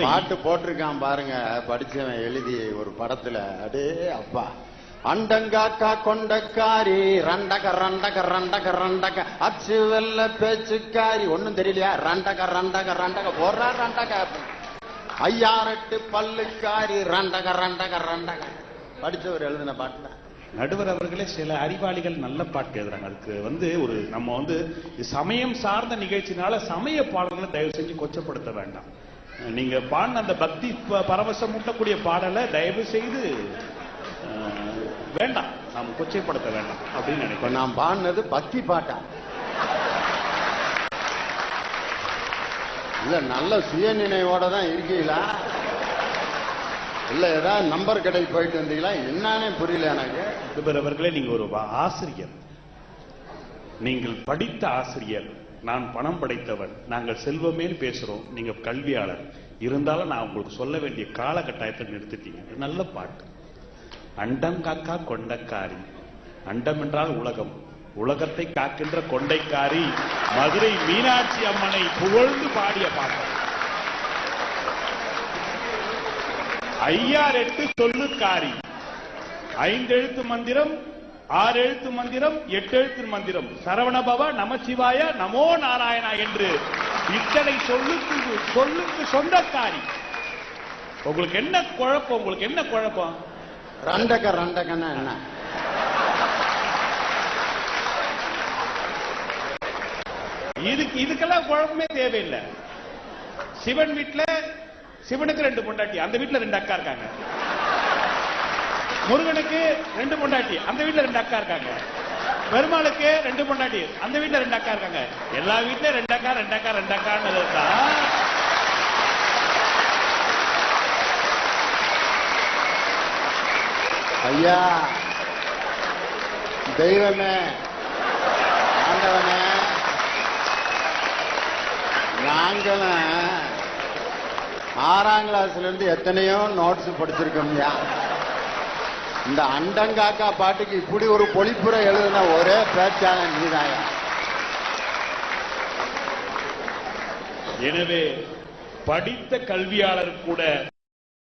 பாட்டு போட்டிருக்கான் பாருங்க. படிச்சவன் எழுதி ஒரு படத்துல அடே அப்பா. அண்டங்காக்கா கொண்டக்காரி ரண்டக ரண்டக ரண்டக ரண்டக. அச்சு வெல்ல பேச்சுக்காரி. ஒண்ணும் தெரியலையா? ரண்டக ரண்டக ரண்டக. போடுறா ரண்டக. ஐயாரெட்டு பல்லுக்காரி. ரண்டக ரண்டக ரண்டக. படிச்சவர் எழுதின பாட்டு நடுவர் அவர்களே சில அறிவாளிகள் நல்ல பாட்டு எழுதுறாங்க. அதுக்கு வந்து ஒரு நம்ம வந்து சமயம் சார்ந்த நிகழ்ச்சினால சமய பாடல்களை தயவு செஞ்சு கொச்சப்படுத்த வேண்டாம். நீங்க பாடின அந்த பக்தி பரவசம் மூட்டக்கூடிய பாடலை தயவு செய்து வேண்டாம். நாம் கொச்சைப்படுத்த வேண்டாம் அப்படின்னு நினைக்கிறேன். நான் பாடினது பக்தி பாட்டா? இல்ல நல்ல சுய நினைவோட தான் இருக்கீங்களா? இல்ல ஏதாவது நம்பர் கடைக்கு போயிட்டு வந்தீங்களா? என்னன்னே புரியல எனக்கு. அவர்களே நீங்க ஒரு ஆசிரியர். நீங்கள் படித்த ஆசிரியர். நான் பணம் படைத்தவன். நாங்கள் செல்வமேல் பேசுறோம். நீங்க கல்வியாளர். இருந்தாலும் நான் உங்களுக்கு சொல்ல வேண்டிய காலகட்டாயத்தை நிறுத்திட்டீங்க. நல்ல பாட்டு. அண்டம் காக்கா கொண்டக்காரி. அண்டம் என்றால் உலகம். உலகத்தை காக்கின்ற கொண்டைக்காரி. மதுரை மீனாட்சி அம்மனை புகழ்ந்து பாடிய பாட்டு ஐயார் எட்டு சொல்லுக்காரி. ஐந்தெழுத்து மந்திரம் ஆறு எழுத்து மந்திரம் எட்டு எழுத்து மந்திரம். சரவணபவ நமசிவாய நமோ நாராயணா என்று இத்தனை சொல்லுக்கு சொல்லுக்கு சொந்தக்காரி. உங்களுக்கு என்ன குழப்பம்? உங்களுக்கு என்ன குழப்பம்? ரண்டக ரண்டகன்னா என்ன? இதுக்கு இதுக்கெல்லாம் குழப்பமே தேவையில்லை. சிவன் வீட்டுல சிவனுக்கு ரெண்டு பொண்டாட்டி. அந்த வீட்டுல ரெண்டு அக்கா இருக்காங்க. முருகனுக்கு ரெண்டு பொண்டாட்டி. அந்த வீட்டுல ரெண்டு அக்கா இருக்காங்க. பெருமாளுக்கு ரெண்டு பொண்டாட்டி. அந்த வீட்டுல ரெண்டு அக்கா இருக்காங்க. எல்லா வீட்லயும் ரெண்டு அக்கா ரெண்டு அக்கா ரெண்டு அக்கான்னு இருக்கா? ஐயா தெய்வமே ஆண்டவனே. நாங்களும் ஆறாம் கிளாஸ்ல இருந்து எத்தனையோ நோட்ஸ் படிச்சிருக்கோம் ஐயா. இந்த அண்டங்காக்கா பாட்டுக்கு இப்படி ஒரு பொழிப்புரை எழுதின ஒரே பேச்சாளன் நீதாயா எனவே படித்த கல்வியாளர் கூட